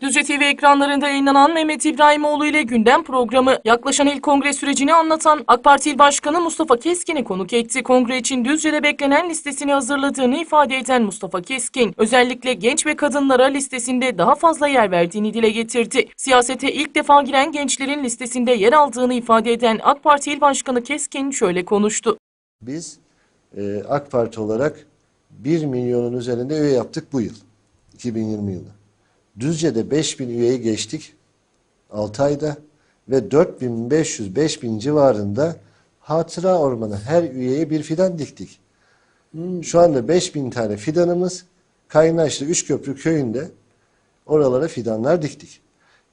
Düzce TV ekranlarında yayınlanan Mehmet İbrahimoğlu ile gündem programı yaklaşan il kongre sürecini anlatan AK Parti İl Başkanı Mustafa Keskin'i konuk etti. Kongre için Düzce'de beklenen listesini hazırladığını ifade eden Mustafa Keskin, özellikle genç ve kadınlara listesinde daha fazla yer verdiğini dile getirdi. Siyasete ilk defa giren gençlerin listesinde yer aldığını ifade eden AK Parti İl Başkanı Keskin şöyle konuştu. Biz e, AK Parti olarak 1 milyonun üzerinde üye yaptık bu yıl. 2020 yılı. Düzce'de 5000 üyeyi geçtik 6 ayda ve 4500-5000 civarında hatıra ormanı her üyeye bir fidan diktik. Şu anda 5000 tane fidanımız Kaynaşlı Üçköprü köyünde oralara fidanlar diktik.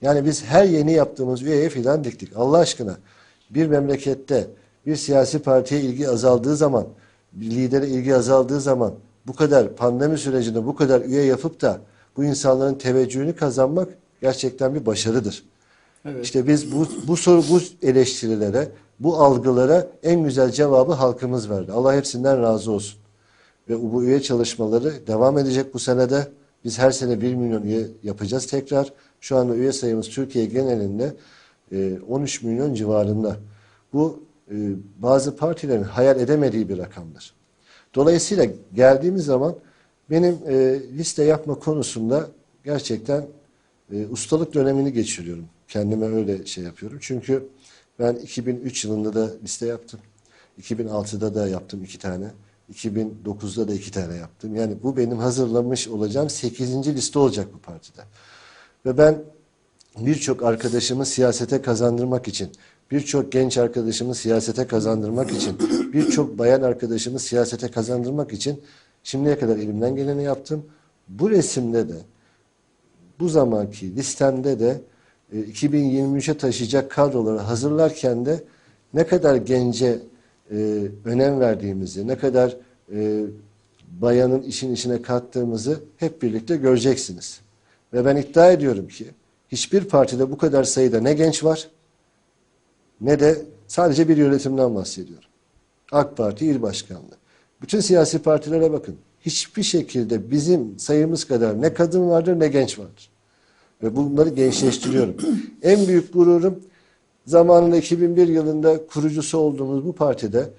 Yani biz her yeni yaptığımız üyeye fidan diktik. Allah aşkına bir memlekette bir siyasi partiye ilgi azaldığı zaman, bir lidere ilgi azaldığı zaman bu kadar pandemi sürecinde bu kadar üye yapıp da bu insanların teveccühünü kazanmak gerçekten bir başarıdır. İşte biz bu, bu soru, bu eleştirilere, bu algılara en güzel cevabı halkımız verdi. Allah hepsinden razı olsun. Ve bu üye çalışmaları devam edecek bu senede. Biz her sene 1 milyon üye yapacağız tekrar. Şu anda üye sayımız Türkiye genelinde e, 13 milyon civarında. Bu e, bazı partilerin hayal edemediği bir rakamdır. Dolayısıyla geldiğimiz zaman benim e, liste yapma konusunda gerçekten e, ustalık dönemini geçiriyorum. Kendime öyle şey yapıyorum. Çünkü ben 2003 yılında da liste yaptım. 2006'da da yaptım iki tane. 2009'da da iki tane yaptım. Yani bu benim hazırlamış olacağım 8. liste olacak bu partide. Ve ben birçok arkadaşımı siyasete kazandırmak için, birçok genç arkadaşımı siyasete kazandırmak için, birçok bayan arkadaşımı siyasete kazandırmak için şimdiye kadar elimden geleni yaptım. Bu resimde de, bu zamanki listemde de e, 2023'e taşıyacak kadroları hazırlarken de ne kadar gence e, önem verdiğimizi, ne kadar e, bayanın işin içine kattığımızı hep birlikte göreceksiniz. Ve ben iddia ediyorum ki hiçbir partide bu kadar sayıda ne genç var ne de sadece bir yönetimden bahsediyorum. AK Parti İl Başkanlığı. Bütün siyasi partilere bakın. Hiçbir şekilde bizim sayımız kadar ne kadın vardır ne genç vardır. Ve bunları gençleştiriyorum. en büyük gururum zamanında 2001 yılında kurucusu olduğumuz bu partide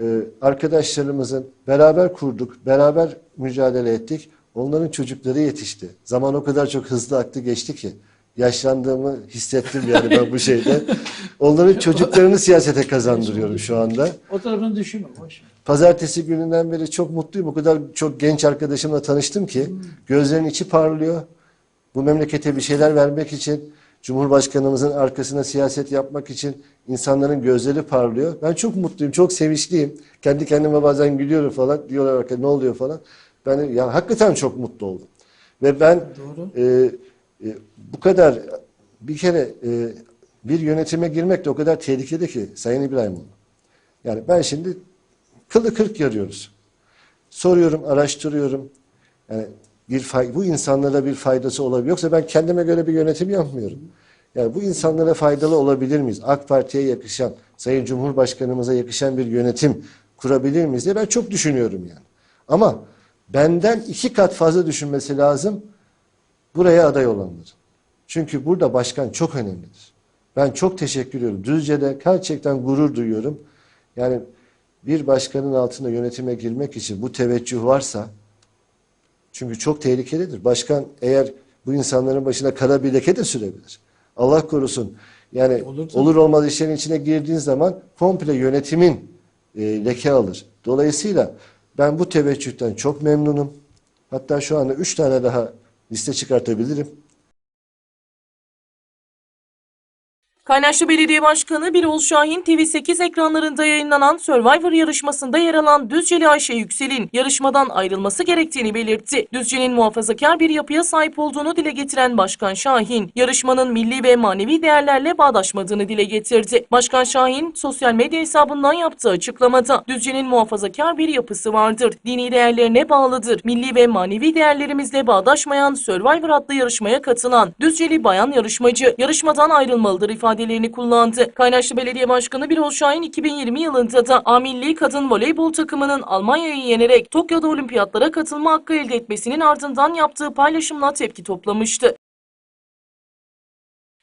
e, arkadaşlarımızın beraber kurduk, beraber mücadele ettik. Onların çocukları yetişti. Zaman o kadar çok hızlı aktı geçti ki yaşlandığımı hissettim yani ben bu şeyde. Onların çocuklarını siyasete kazandırıyorum şu anda. O tarafını düşünme. Boş. Pazartesi gününden beri çok mutluyum. O kadar çok genç arkadaşımla tanıştım ki gözlerinin içi parlıyor. Bu memlekete bir şeyler vermek için, Cumhurbaşkanımızın arkasına siyaset yapmak için insanların gözleri parlıyor. Ben çok mutluyum, çok sevinçliyim. Kendi kendime bazen gülüyorum falan. Diyorlar arkadaşlar ne oluyor falan. Ben ya hakikaten çok mutlu oldum. Ve ben Doğru. e, e, bu kadar bir kere e, bir yönetime girmek de o kadar tehlikeli ki Sayın İbrahimoğlu. Yani ben şimdi kılı kırk yarıyoruz. Soruyorum, araştırıyorum. Yani bir fay- bu insanlara bir faydası olabilir. Yoksa ben kendime göre bir yönetim yapmıyorum. Yani bu insanlara faydalı olabilir miyiz? AK Parti'ye yakışan, Sayın Cumhurbaşkanımıza yakışan bir yönetim kurabilir miyiz diye ben çok düşünüyorum yani. Ama benden iki kat fazla düşünmesi lazım buraya aday olanların. Çünkü burada başkan çok önemlidir. Ben çok teşekkür ediyorum. Düzce'de gerçekten gurur duyuyorum. Yani bir başkanın altında yönetime girmek için bu teveccüh varsa çünkü çok tehlikelidir. Başkan eğer bu insanların başına kara bir leke de sürebilir. Allah korusun. Yani Olur tabii. olur olmaz işlerin içine girdiğin zaman komple yönetimin e, leke alır. Dolayısıyla ben bu teveccühten çok memnunum. Hatta şu anda üç tane daha liste çıkartabilirim. Kaynaşlı Belediye Başkanı Birol Şahin TV8 ekranlarında yayınlanan Survivor yarışmasında yer alan Düzceli Ayşe Yüksel'in yarışmadan ayrılması gerektiğini belirtti. Düzce'nin muhafazakar bir yapıya sahip olduğunu dile getiren Başkan Şahin, yarışmanın milli ve manevi değerlerle bağdaşmadığını dile getirdi. Başkan Şahin, sosyal medya hesabından yaptığı açıklamada Düzce'nin muhafazakar bir yapısı vardır. Dini değerlerine bağlıdır. Milli ve manevi değerlerimizle bağdaşmayan Survivor adlı yarışmaya katılan Düzceli bayan yarışmacı yarışmadan ayrılmalıdır ifadelerini kullandı. Kaynaşlı Belediye Başkanı Birol Şahin 2020 yılında da A Milli Kadın Voleybol takımının Almanya'yı yenerek Tokyo'da olimpiyatlara katılma hakkı elde etmesinin ardından yaptığı paylaşımla tepki toplamıştı.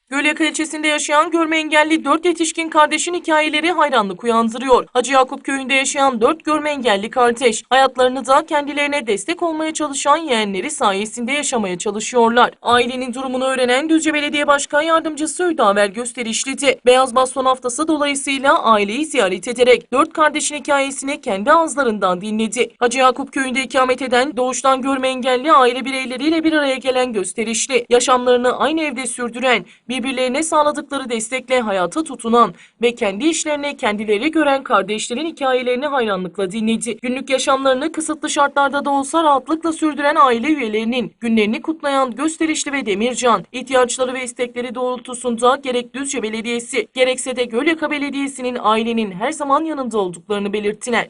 Gölyaka ilçesinde yaşayan görme engelli 4 yetişkin kardeşin hikayeleri hayranlık uyandırıyor. Hacı Yakup köyünde yaşayan 4 görme engelli kardeş hayatlarını da kendilerine destek olmaya çalışan yeğenleri sayesinde yaşamaya çalışıyorlar. Ailenin durumunu öğrenen Düzce Belediye Başkan Yardımcısı Hüdaver gösterişliydi. Beyaz Baston Haftası dolayısıyla aileyi ziyaret ederek 4 kardeşin hikayesini kendi ağızlarından dinledi. Hacı Yakup köyünde ikamet eden doğuştan görme engelli aile bireyleriyle bir araya gelen gösterişli, yaşamlarını aynı evde sürdüren, birbirlerine sağladıkları destekle hayata tutunan ve kendi işlerini kendileri gören kardeşlerin hikayelerini hayranlıkla dinledi. Günlük yaşamlarını kısıtlı şartlarda da olsa rahatlıkla sürdüren aile üyelerinin günlerini kutlayan Gösterişli ve Demircan, ihtiyaçları ve istekleri doğrultusunda gerek Düzce Belediyesi gerekse de Gölyaka Belediyesi'nin ailenin her zaman yanında olduklarını belirttiler.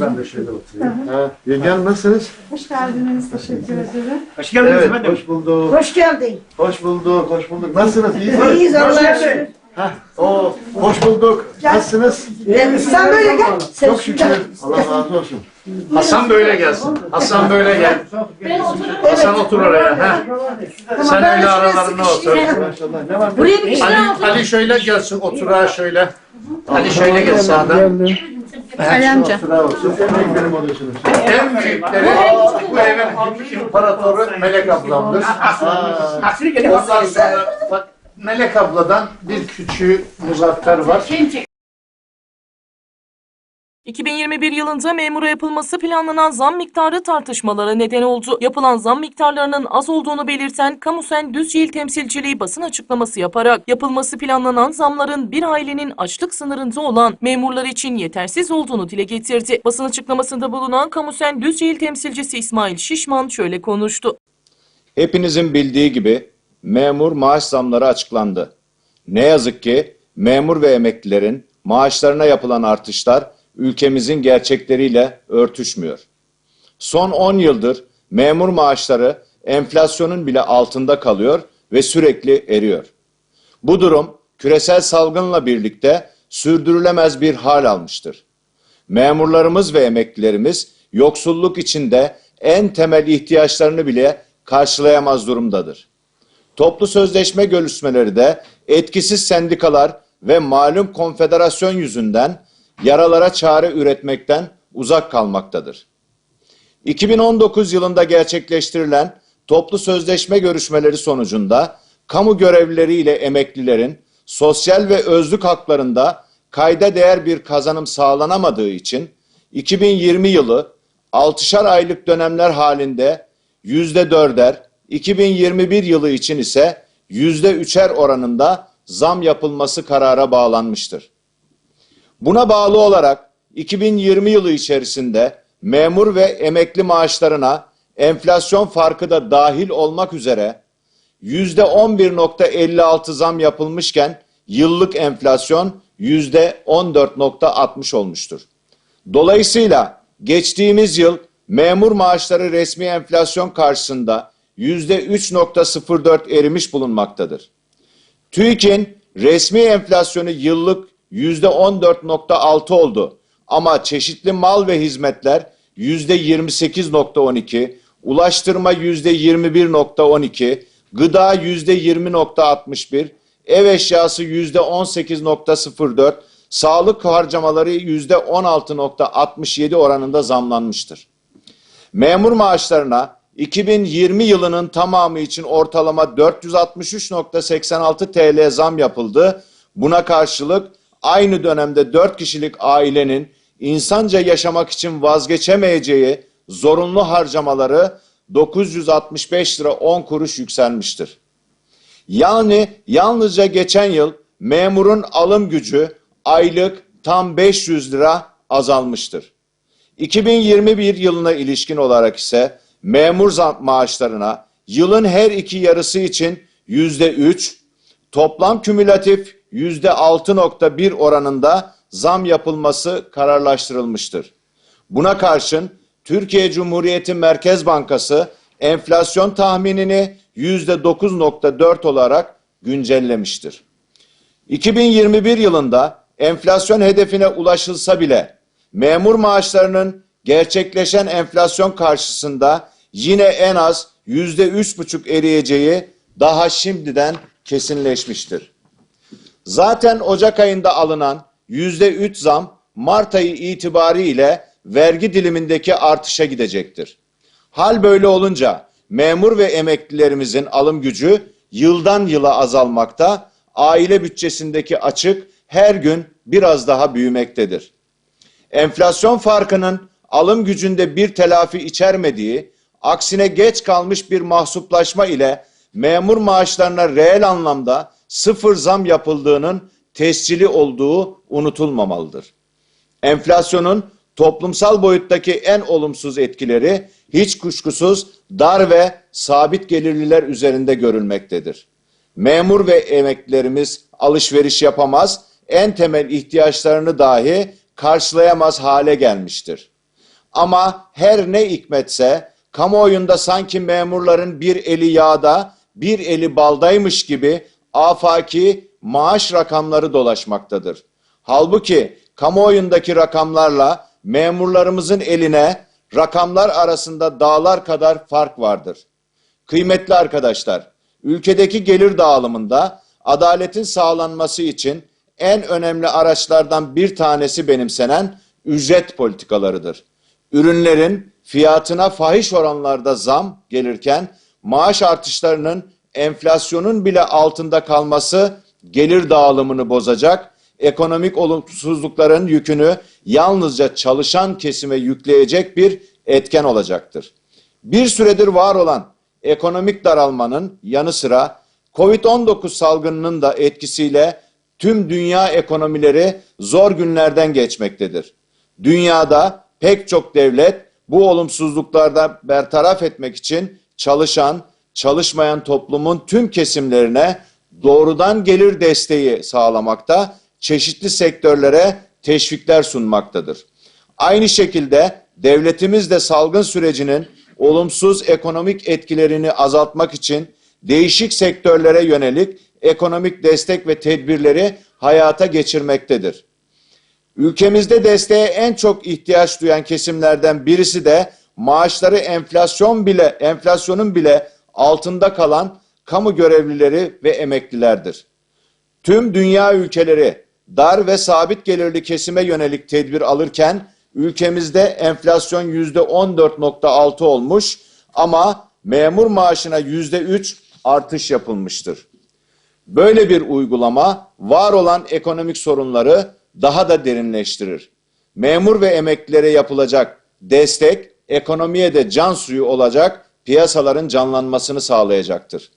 Ben de şöyle oturayım. Ha, yengem nasılsınız? Hoş geldiniz. Teşekkür ederim. Hoş geldiniz Evet, efendim. hoş bulduk. Hoş geldin. Hoş bulduk, hoş bulduk. Nasılsınız? İyi misiniz? İyiyiz Allah'a şükür. Ha, o, hoş bulduk. Nasılsınız? Ee, Sen böyle gel. Sen Çok şükür. Allah razı olsun. Hasan böyle gelsin. Hasan böyle gel. Hasan otur oraya. Ha. Sen öyle aralarına otur. Maşallah. Ne var? Buraya bir kişi Ali, daha otur. Ali şöyle gelsin otur ha şöyle. Ali şöyle gel sağdan. Olsun. En büyükleri bu evin imparatoru Melek ablamdır. Ondan sonra bak Melek abladan bir küçüğü Muzaffer var. 2021 yılında memura yapılması planlanan zam miktarı tartışmalara neden oldu. Yapılan zam miktarlarının az olduğunu belirten Kamusen Düzce İl Temsilciliği basın açıklaması yaparak yapılması planlanan zamların bir ailenin açlık sınırında olan memurlar için yetersiz olduğunu dile getirdi. Basın açıklamasında bulunan Kamusen Düzce İl Temsilcisi İsmail Şişman şöyle konuştu. Hepinizin bildiği gibi memur maaş zamları açıklandı. Ne yazık ki memur ve emeklilerin maaşlarına yapılan artışlar ülkemizin gerçekleriyle örtüşmüyor. Son 10 yıldır memur maaşları enflasyonun bile altında kalıyor ve sürekli eriyor. Bu durum küresel salgınla birlikte sürdürülemez bir hal almıştır. Memurlarımız ve emeklilerimiz yoksulluk içinde en temel ihtiyaçlarını bile karşılayamaz durumdadır. Toplu sözleşme görüşmeleri de etkisiz sendikalar ve malum konfederasyon yüzünden yaralara çare üretmekten uzak kalmaktadır. 2019 yılında gerçekleştirilen toplu sözleşme görüşmeleri sonucunda kamu görevlileri ile emeklilerin sosyal ve özlük haklarında kayda değer bir kazanım sağlanamadığı için 2020 yılı 6'şar aylık dönemler halinde %4'er, 2021 yılı için ise %3'er oranında zam yapılması karara bağlanmıştır. Buna bağlı olarak 2020 yılı içerisinde memur ve emekli maaşlarına enflasyon farkı da dahil olmak üzere %11.56 zam yapılmışken yıllık enflasyon %14.60 olmuştur. Dolayısıyla geçtiğimiz yıl memur maaşları resmi enflasyon karşısında %3.04 erimiş bulunmaktadır. TÜİK'in resmi enflasyonu yıllık %14.6 oldu. Ama çeşitli mal ve hizmetler %28.12, ulaştırma %21.12, gıda %20.61, ev eşyası %18.04, sağlık harcamaları %16.67 oranında zamlanmıştır. Memur maaşlarına 2020 yılının tamamı için ortalama 463.86 TL zam yapıldı. Buna karşılık aynı dönemde 4 kişilik ailenin insanca yaşamak için vazgeçemeyeceği zorunlu harcamaları 965 lira 10 kuruş yükselmiştir. Yani yalnızca geçen yıl memurun alım gücü aylık tam 500 lira azalmıştır. 2021 yılına ilişkin olarak ise memur maaşlarına yılın her iki yarısı için yüzde üç, toplam kümülatif yüzde altı nokta bir oranında zam yapılması kararlaştırılmıştır. Buna karşın Türkiye Cumhuriyeti Merkez Bankası enflasyon tahminini yüzde 9.4 olarak güncellemiştir. 2021 yılında enflasyon hedefine ulaşılsa bile memur maaşlarının gerçekleşen enflasyon karşısında yine en az yüzde üç buçuk eriyeceği daha şimdiden kesinleşmiştir. Zaten Ocak ayında alınan yüzde üç zam Mart ayı itibariyle vergi dilimindeki artışa gidecektir. Hal böyle olunca memur ve emeklilerimizin alım gücü yıldan yıla azalmakta, aile bütçesindeki açık her gün biraz daha büyümektedir. Enflasyon farkının alım gücünde bir telafi içermediği, aksine geç kalmış bir mahsuplaşma ile memur maaşlarına reel anlamda sıfır zam yapıldığının tescili olduğu unutulmamalıdır. Enflasyonun toplumsal boyuttaki en olumsuz etkileri hiç kuşkusuz dar ve sabit gelirliler üzerinde görülmektedir. Memur ve emeklilerimiz alışveriş yapamaz, en temel ihtiyaçlarını dahi karşılayamaz hale gelmiştir. Ama her ne hikmetse kamuoyunda sanki memurların bir eli yağda, bir eli baldaymış gibi afaki maaş rakamları dolaşmaktadır. Halbuki kamuoyundaki rakamlarla memurlarımızın eline rakamlar arasında dağlar kadar fark vardır. Kıymetli arkadaşlar, ülkedeki gelir dağılımında adaletin sağlanması için en önemli araçlardan bir tanesi benimsenen ücret politikalarıdır. Ürünlerin fiyatına fahiş oranlarda zam gelirken maaş artışlarının enflasyonun bile altında kalması gelir dağılımını bozacak, ekonomik olumsuzlukların yükünü yalnızca çalışan kesime yükleyecek bir etken olacaktır. Bir süredir var olan ekonomik daralmanın yanı sıra Covid-19 salgınının da etkisiyle tüm dünya ekonomileri zor günlerden geçmektedir. Dünyada pek çok devlet bu olumsuzluklarda bertaraf etmek için çalışan, çalışmayan toplumun tüm kesimlerine doğrudan gelir desteği sağlamakta, çeşitli sektörlere teşvikler sunmaktadır. Aynı şekilde devletimiz de salgın sürecinin olumsuz ekonomik etkilerini azaltmak için değişik sektörlere yönelik ekonomik destek ve tedbirleri hayata geçirmektedir. Ülkemizde desteğe en çok ihtiyaç duyan kesimlerden birisi de maaşları enflasyon bile enflasyonun bile altında kalan kamu görevlileri ve emeklilerdir. Tüm dünya ülkeleri dar ve sabit gelirli kesime yönelik tedbir alırken ülkemizde enflasyon yüzde 14.6 olmuş ama memur maaşına yüzde 3 artış yapılmıştır. Böyle bir uygulama var olan ekonomik sorunları daha da derinleştirir. Memur ve emeklilere yapılacak destek ekonomiye de can suyu olacak, piyasaların canlanmasını sağlayacaktır.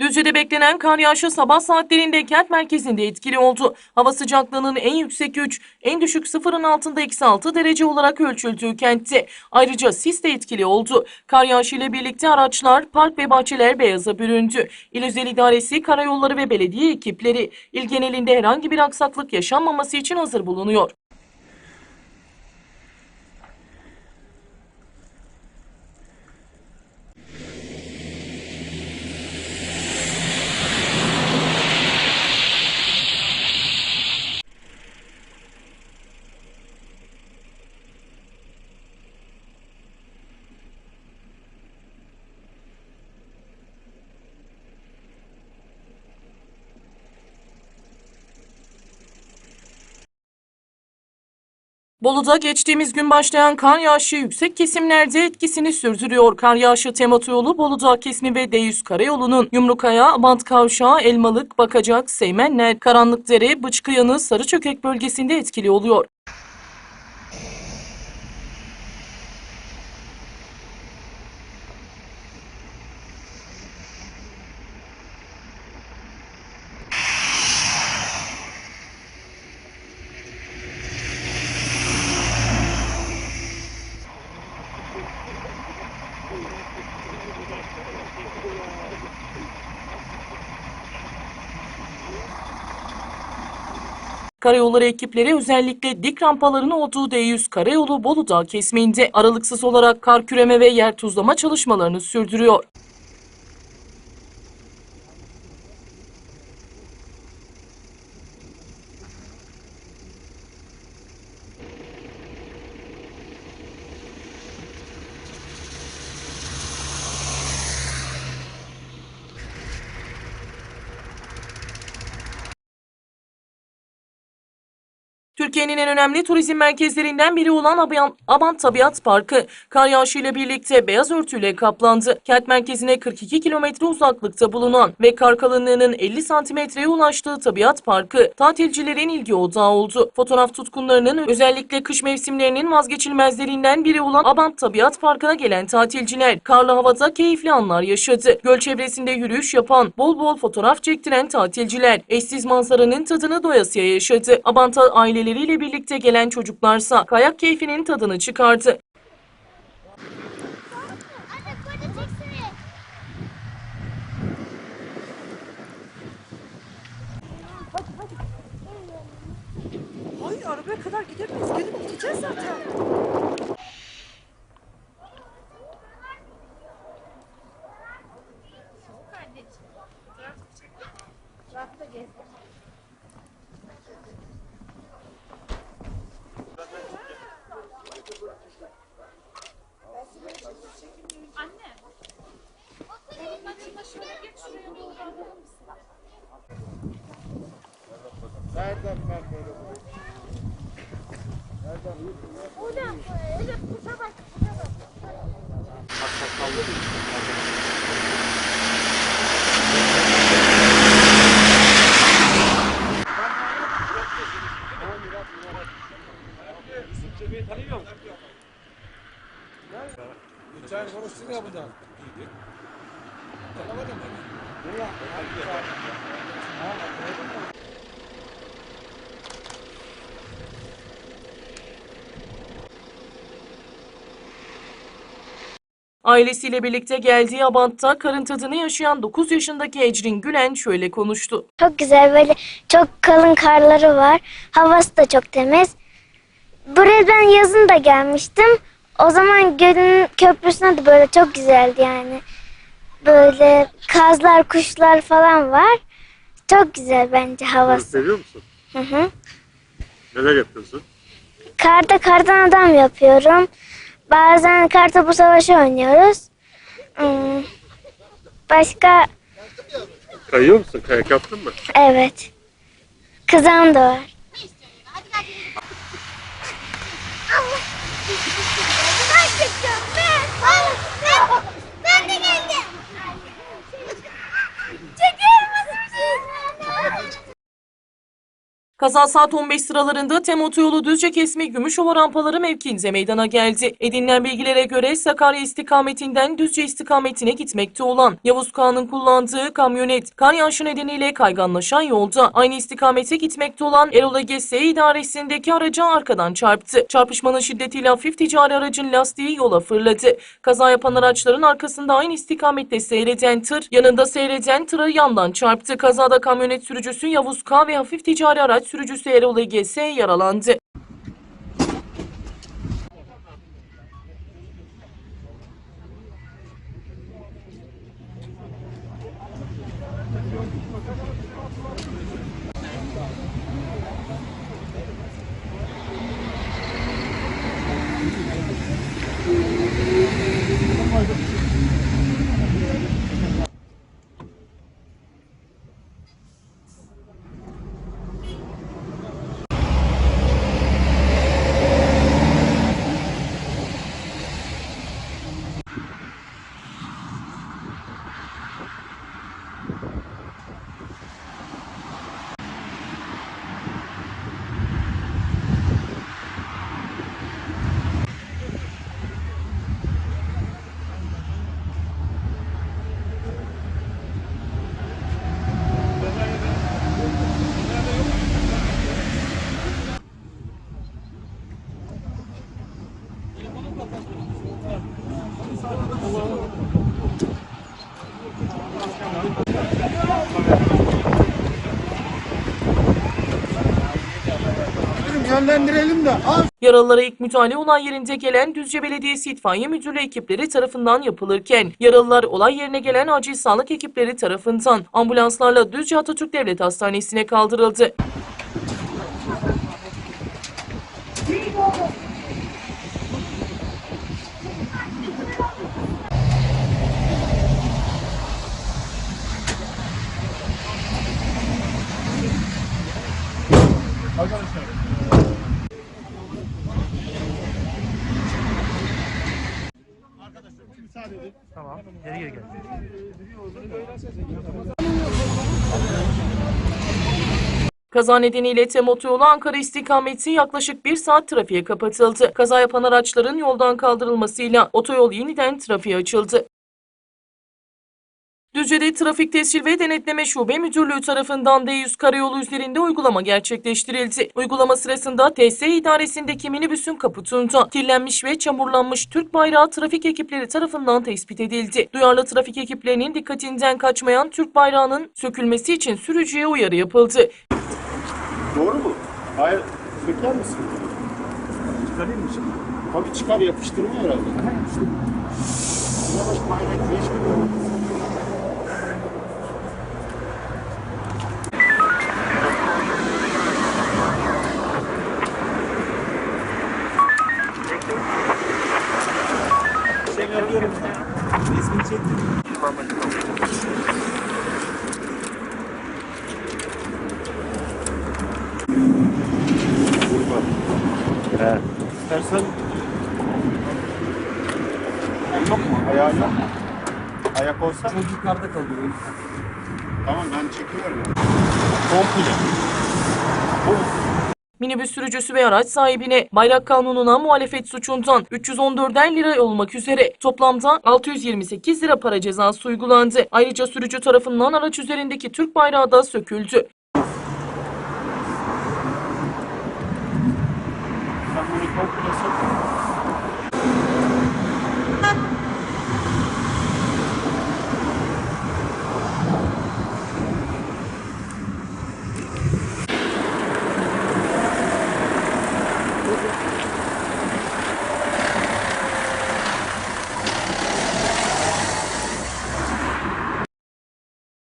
Düzce'de beklenen kar yağışı sabah saatlerinde kent merkezinde etkili oldu. Hava sıcaklığının en yüksek 3, en düşük sıfırın altında eksi 6 derece olarak ölçüldüğü kentte. Ayrıca sis de etkili oldu. Kar yağışı ile birlikte araçlar, park ve bahçeler beyaza büründü. İl Özel İdaresi, karayolları ve belediye ekipleri il genelinde herhangi bir aksaklık yaşanmaması için hazır bulunuyor. Bolu'da geçtiğimiz gün başlayan kar yağışı yüksek kesimlerde etkisini sürdürüyor. Kar yağışı temat yolu Bolu'da kesmi ve D100 karayolunun Yumrukaya, Abant Kavşağı, Elmalık, Bakacak, Seymenler, Karanlıkdere, Bıçkıyanı, Sarıçökek bölgesinde etkili oluyor. Karayolları ekipleri özellikle dik rampaların olduğu D100 Karayolu Bolu'da kesminde aralıksız olarak kar küreme ve yer tuzlama çalışmalarını sürdürüyor. Türkiye'nin en önemli turizm merkezlerinden biri olan Aban, Abant Tabiat Parkı, kar yağışıyla birlikte beyaz örtüyle kaplandı. Kent merkezine 42 kilometre uzaklıkta bulunan ve kar kalınlığının 50 santimetreye ulaştığı Tabiat Parkı, tatilcilerin ilgi odağı oldu. Fotoğraf tutkunlarının özellikle kış mevsimlerinin vazgeçilmezlerinden biri olan Abant Tabiat Parkı'na gelen tatilciler, karlı havada keyifli anlar yaşadı. Göl çevresinde yürüyüş yapan, bol bol fotoğraf çektiren tatilciler, eşsiz manzaranın tadını doyasıya yaşadı. Abant'a aileleriyle birlikte gelen çocuklarsa kayak keyfinin tadını çıkardı. Hayır arabaya kadar gidemeyiz. Gelip gideceğiz zaten. Ulan öyle kuşa bak. kuşa bak. Ailesiyle birlikte geldiği Abant'ta karın tadını yaşayan 9 yaşındaki Ecrin Gülen şöyle konuştu. Çok güzel böyle çok kalın karları var. Havası da çok temiz. Buraya ben yazın da gelmiştim. O zaman gölün köprüsüne de böyle çok güzeldi yani. Böyle kazlar, kuşlar falan var. Çok güzel bence havası. Seviyor musun? Hı hı. Neler yapıyorsun? Karda kardan adam yapıyorum. Bazen kartopu savaşı oynuyoruz. Hmm, Başka Kayıyor musun? Kayak yaptın mı? evet. Kızağım da var. Ben çekiyorum ben. Ben, ben de geldim. Çekiyor musunuz? Kaza saat 15 sıralarında Tem Otoyolu Düzce Kesme Gümüşova rampaları mevkiinde meydana geldi. Edinilen bilgilere göre Sakarya istikametinden Düzce istikametine gitmekte olan Yavuz Kağan'ın kullandığı kamyonet kar yağışı nedeniyle kayganlaşan yolda aynı istikamete gitmekte olan Erol Ege S idaresindeki araca arkadan çarptı. Çarpışmanın şiddetiyle hafif ticari aracın lastiği yola fırladı. Kaza yapan araçların arkasında aynı istikamette seyreden tır yanında seyreden tıra yandan çarptı. Kazada kamyonet sürücüsü Yavuz K ve hafif ticari araç sürücüsü Erol Ege S yaralandı. Yönlendirelim de. Yaralılara ilk müdahale olay yerinde gelen Düzce Belediyesi İtfaiye Müdürlüğü ekipleri tarafından yapılırken yaralılar olay yerine gelen acil sağlık ekipleri tarafından ambulanslarla Düzce Atatürk Devlet Hastanesi'ne kaldırıldı. Kaza nedeniyle TEM otoyolu Ankara istikameti yaklaşık bir saat trafiğe kapatıldı. Kaza yapan araçların yoldan kaldırılmasıyla otoyol yeniden trafiğe açıldı. Düzce'de Trafik Tescil ve Denetleme Şube Müdürlüğü tarafından D100 karayolu üzerinde uygulama gerçekleştirildi. Uygulama sırasında TS idaresindeki minibüsün kaputunda kirlenmiş ve çamurlanmış Türk bayrağı trafik ekipleri tarafından tespit edildi. Duyarlı trafik ekiplerinin dikkatinden kaçmayan Türk bayrağının sökülmesi için sürücüye uyarı yapıldı. Doğru mu? Hayır. Söker misin? Çıkarayım mı şimdi? Tabii çıkar yapıştırma herhalde. Yavaş bayrak geç arıyorum. Resmini çektim. İstersen yok mu? Ayağı yok mu? Ayak olsa? Çok yukarıda kalıyor. Tamam ben çekiyorum. Komple. Minibüs sürücüsü ve araç sahibine bayrak kanununa muhalefet suçundan 314'er lira olmak üzere toplamda 628 lira para cezası uygulandı. Ayrıca sürücü tarafından araç üzerindeki Türk bayrağı da söküldü. Sen bunu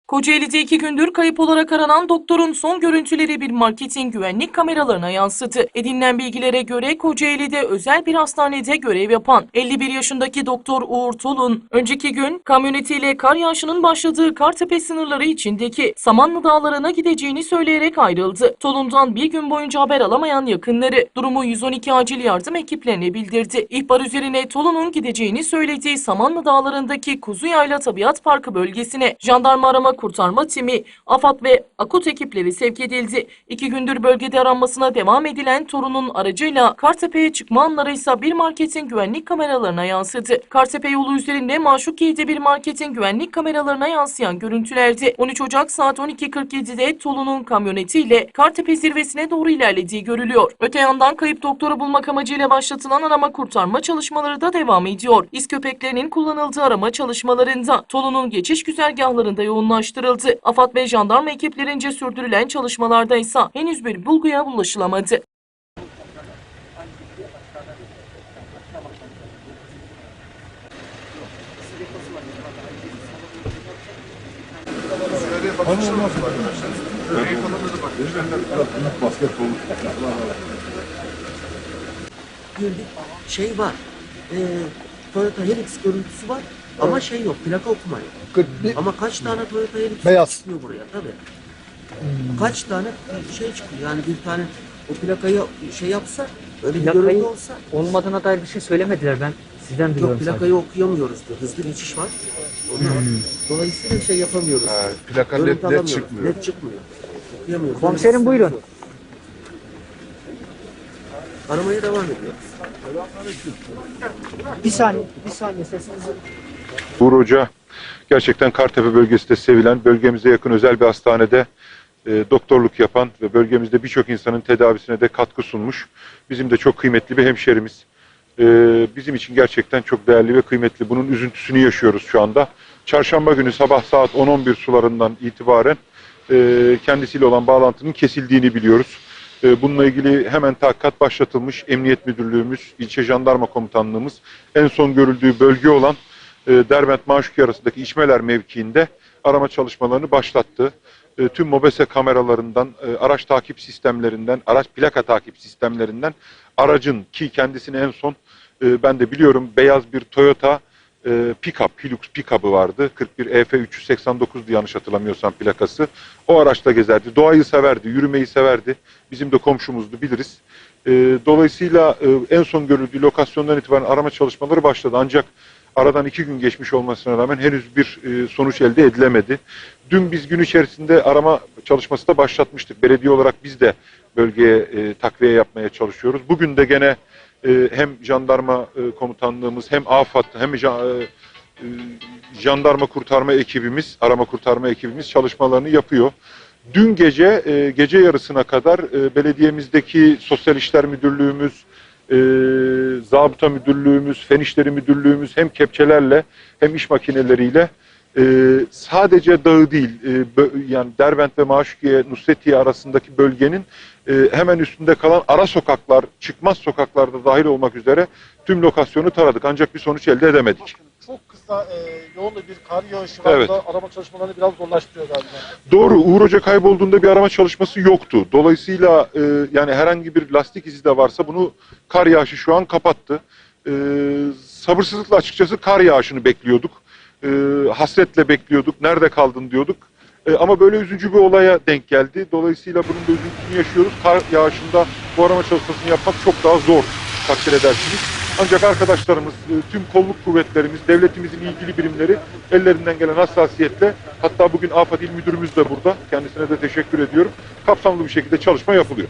Kocaeli'de iki gündür kayıp olarak aranan doktorun son görüntüleri bir marketin güvenlik kameralarına yansıdı. Edinilen bilgilere göre Kocaeli'de özel bir hastanede görev yapan 51 yaşındaki doktor Uğur Tolun, önceki gün kamyonetiyle kar yağışının başladığı Kartepe sınırları içindeki Samanlı Dağları'na gideceğini söyleyerek ayrıldı. Tolun'dan bir gün boyunca haber alamayan yakınları durumu 112 acil yardım ekiplerine bildirdi. İhbar üzerine Tolun'un gideceğini söylediği Samanlı Dağları'ndaki Kuzuyayla Tabiat Parkı bölgesine jandarma arama kurtarma timi, AFAD ve AKUT ekipleri sevk edildi. İki gündür bölgede aranmasına devam edilen torunun aracıyla Kartepe'ye çıkma anları ise bir marketin güvenlik kameralarına yansıdı. Kartepe yolu üzerinde Maşukiye'de bir marketin güvenlik kameralarına yansıyan görüntülerde 13 Ocak saat 12.47'de Tolu'nun kamyonetiyle Kartepe zirvesine doğru ilerlediği görülüyor. Öte yandan kayıp doktoru bulmak amacıyla başlatılan arama kurtarma çalışmaları da devam ediyor. İz köpeklerinin kullanıldığı arama çalışmalarında Tolu'nun geçiş güzergahlarında yoğunlaştırıldı. AFAD ve jandarma ekiplerince sürdürülen çalışmalarda ise henüz bir bulguya ulaşılamadı. Şey var. E, Toyota Helix görüntüsü var. Ama şey yok. Plaka okuma yok. Ama kaç tane Toyota Helix Beyaz. çıkıyor buraya tabii. Kaç tane şey çıkıyor. Yani bir tane o plakayı şey yapsa öyle bir görüntü olsa Olmadığına dair bir şey söylemediler ben sizden yok duyuyorum plakayı okuyamıyoruz diyor. Hızlı geçiş var. Ondan Dolayısıyla şey yapamıyoruz. Plaka Görüntü net, net çıkmıyor. Net çıkmıyor. Okuyamıyoruz. Komiserim bir buyurun. yok. Aramaya devam ediyoruz. Bir saniye, bir saniye sesinizi. Uğur Hoca gerçekten Kartepe bölgesinde sevilen, bölgemize yakın özel bir hastanede e, doktorluk yapan ve bölgemizde birçok insanın tedavisine de katkı sunmuş. Bizim de çok kıymetli bir hemşerimiz. E, bizim için gerçekten çok değerli ve kıymetli. Bunun üzüntüsünü yaşıyoruz şu anda. Çarşamba günü sabah saat 10-11 sularından itibaren e, kendisiyle olan bağlantının kesildiğini biliyoruz. E, Bununla ilgili hemen tahkikat başlatılmış. Emniyet Müdürlüğümüz, İlçe Jandarma Komutanlığımız en son görüldüğü bölge olan Derbent Maşuki arasındaki İçmeler mevkiinde arama çalışmalarını başlattı. E, Tüm MOBESE kameralarından, e, araç takip sistemlerinden, araç plaka takip sistemlerinden aracın ki kendisini en son e, ben de biliyorum beyaz bir Toyota e, pick-up, Hilux pick-up'ı vardı. 41 EF 389'du yanlış hatırlamıyorsam plakası. O araçta gezerdi. Doğayı severdi, yürümeyi severdi. Bizim de komşumuzdu biliriz. E, dolayısıyla e, en son görüldüğü lokasyondan itibaren arama çalışmaları başladı. Ancak Aradan iki gün geçmiş olmasına rağmen henüz bir e, sonuç elde edilemedi. Dün biz gün içerisinde arama çalışması da başlatmıştık. Belediye olarak biz de bölgeye e, takviye yapmaya çalışıyoruz. Bugün de gene e, hem jandarma komutanlığımız hem AFAD hem ja- jandarma kurtarma ekibimiz, arama kurtarma ekibimiz çalışmalarını yapıyor. Dün gece gece yarısına kadar belediyemizdeki Sosyal İşler Müdürlüğümüz, e, Zabıta Müdürlüğümüz, Fen İşleri Müdürlüğümüz hem kepçelerle hem iş makineleriyle e, sadece dağı değil, e, yani Derbent ve Maşukiye, Nusretiye arasındaki bölgenin e, hemen üstünde kalan ara sokaklar, çıkmaz sokaklarda dahil olmak üzere tüm lokasyonu taradık. Ancak bir sonuç elde edemedik. Çok kısa e, yoğun bir kar yağışı var. Evet. Bu da arama çalışmalarını biraz zorlaştırıyor galiba. Doğru. Uğur Hoca kaybolduğunda bir arama çalışması yoktu. Dolayısıyla e, yani herhangi bir lastik izi de varsa bunu kar yağışı şu an kapattı. E, sabırsızlıkla açıkçası kar yağışını bekliyorduk. E, hasretle bekliyorduk. Nerede kaldın diyorduk. E, ama böyle üzücü bir olaya denk geldi. Dolayısıyla bunun da üzüntüsünü yaşıyoruz. Kar yağışında bu arama çalışmasını yapmak çok daha zor takdir edersiniz. Ancak arkadaşlarımız, e, tüm kolluk kuvvetlerimiz, devletimizin ilgili birimleri ellerinden gelen hassasiyetle hatta bugün AFAD İl Müdürümüz de burada. Kendisine de teşekkür ediyorum. Kapsamlı bir şekilde çalışma yapılıyor.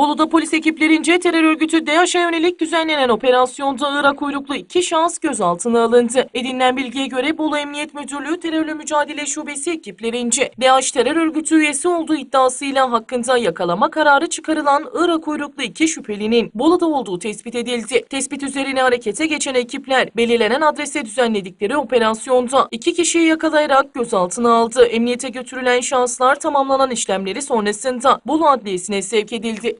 Bolu'da polis ekiplerince terör örgütü DAEŞ'e yönelik düzenlenen operasyonda Irak uyruklu iki şahıs gözaltına alındı. Edinilen bilgiye göre Bolu Emniyet Müdürlüğü Terörle Mücadele Şubesi ekiplerince DAEŞ terör örgütü üyesi olduğu iddiasıyla hakkında yakalama kararı çıkarılan Irak uyruklu iki şüphelinin Bolu'da olduğu tespit edildi. Tespit üzerine harekete geçen ekipler belirlenen adrese düzenledikleri operasyonda iki kişiyi yakalayarak gözaltına aldı. Emniyete götürülen şahıslar tamamlanan işlemleri sonrasında Bolu Adliyesi'ne sevk edildi.